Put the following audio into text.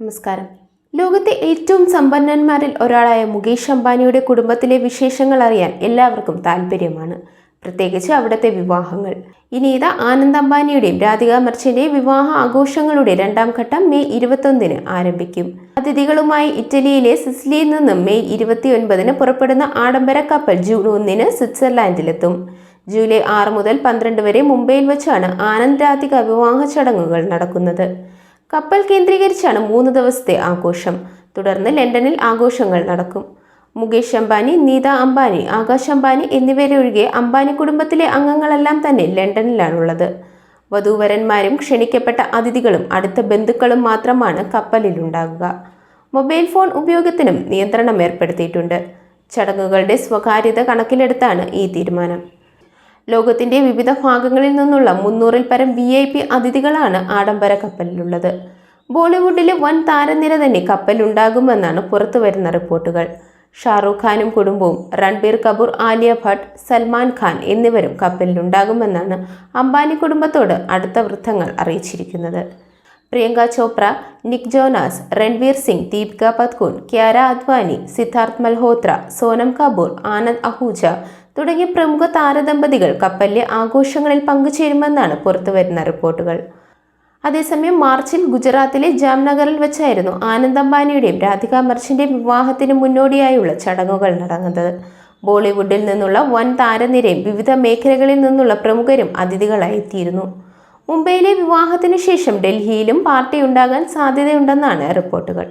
നമസ്കാരം. ലോകത്തെ ഏറ്റവും സമ്പന്നന്മാരിൽ ഒരാളായ മുകേഷ് അംബാനിയുടെ കുടുംബത്തിലെ വിശേഷങ്ങൾ അറിയാൻ എല്ലാവർക്കും താല്പര്യമാണ് പ്രത്യേകിച്ച് അവിടുത്തെ വിവാഹങ്ങൾ. ഇനി ഇതാ ആനന്ദ് അംബാനിയുടെയും രാധിക മർച്ചിന്റെയും വിവാഹ ആഘോഷങ്ങളുടെ രണ്ടാം ഘട്ടം മെയ് ഇരുപത്തൊന്നിന് ആരംഭിക്കും. അതിഥികളുമായി ഇറ്റലിയിലെ സിസിലിയിൽ നിന്നും മെയ് ഇരുപത്തിയൊൻപതിന് പുറപ്പെടുന്ന ആഡംബര കപ്പൽ ജൂൺ ഒന്നിന് സ്വിറ്റ്സർലാൻഡിലെത്തും. ജൂലൈ ആറ് മുതൽ പന്ത്രണ്ട് വരെ മുംബൈയിൽ വെച്ചാണ് ആനന്ദ് രാധിക വിവാഹ ചടങ്ങുകൾ നടക്കുന്നത്. കപ്പൽ കേന്ദ്രീകരിച്ചാണ് മൂന്ന് ദിവസത്തെ ആഘോഷം. തുടർന്ന് ലണ്ടനിൽ ആഘോഷങ്ങൾ നടക്കും. മുകേഷ് അംബാനി നീത അംബാനി ആകാശ് അംബാനി എന്നിവരൊഴികെ അംബാനി കുടുംബത്തിലെ അംഗങ്ങളെല്ലാം തന്നെ ലണ്ടനിലാണുള്ളത്. വധൂവരന്മാരും ക്ഷണിക്കപ്പെട്ട അതിഥികളും അടുത്ത ബന്ധുക്കളും മാത്രമാണ് കപ്പലിലുണ്ടാകുക. മൊബൈൽ ഫോൺ ഉപയോഗത്തിനും നിയന്ത്രണം ഏർപ്പെടുത്തിയിട്ടുണ്ട്. ചടങ്ങുകളുടെ സ്വകാര്യത കണക്കിലെടുത്താണ് ഈ തീരുമാനം. ലോകത്തിന്റെ വിവിധ ഭാഗങ്ങളിൽ നിന്നുള്ള മുന്നൂറിൽ പരം വി ഐ പി അതിഥികളാണ് ആഡംബര കപ്പലിലുള്ളത്. ബോളിവുഡിലെ വൻ താരനിര തന്നെ കപ്പലുണ്ടാകുമെന്നാണ് പുറത്തുവരുന്ന റിപ്പോർട്ടുകൾ. ഷാറൂഖ് ഖാനും കുടുംബവും രൺബീർ കപൂർ ആലിയ ഭട്ട് സൽമാൻ ഖാൻ എന്നിവരും കപ്പലിലുണ്ടാകുമെന്നാണ് അംബാനി കുടുംബത്തോട് അടുത്ത വൃത്തങ്ങൾ അറിയിച്ചിരിക്കുന്നത്. പ്രിയങ്ക ചോപ്ര നിക് ജോനാസ് രൺവീർ സിംഗ് ദീപിക പത്കൂൺ ക്യാര അദ്വാനി സിദ്ധാർത്ഥ് മൽഹോത്ര സോനം കപൂർ ആനന്ദ് അഹൂജ തുടങ്ങിയ പ്രമുഖ താരദമ്പതികൾ കപ്പലിലെ ആഘോഷങ്ങളിൽ പങ്കുചേരുമെന്നാണ് പുറത്തുവരുന്ന റിപ്പോർട്ടുകൾ. അതേസമയം മാർച്ചിൽ ഗുജറാത്തിലെ ജാംനഗറിൽ വെച്ചായിരുന്നു ആനന്ദ് അംബാനിയുടെയും രാധിക മർച്ചിന്റെയും വിവാഹത്തിന് മുന്നോടിയായുള്ള ചടങ്ങുകൾ നടന്നത്. ബോളിവുഡിൽ നിന്നുള്ള വൻ താരനിരയും വിവിധ മേഖലകളിൽ നിന്നുള്ള പ്രമുഖരും അതിഥികളായി എത്തിയിരുന്നു. മുംബൈയിലെ വിവാഹത്തിന് ശേഷം ഡൽഹിയിലും പാർട്ടി ഉണ്ടാകാൻ സാധ്യതയുണ്ടെന്നാണ് റിപ്പോർട്ടുകൾ.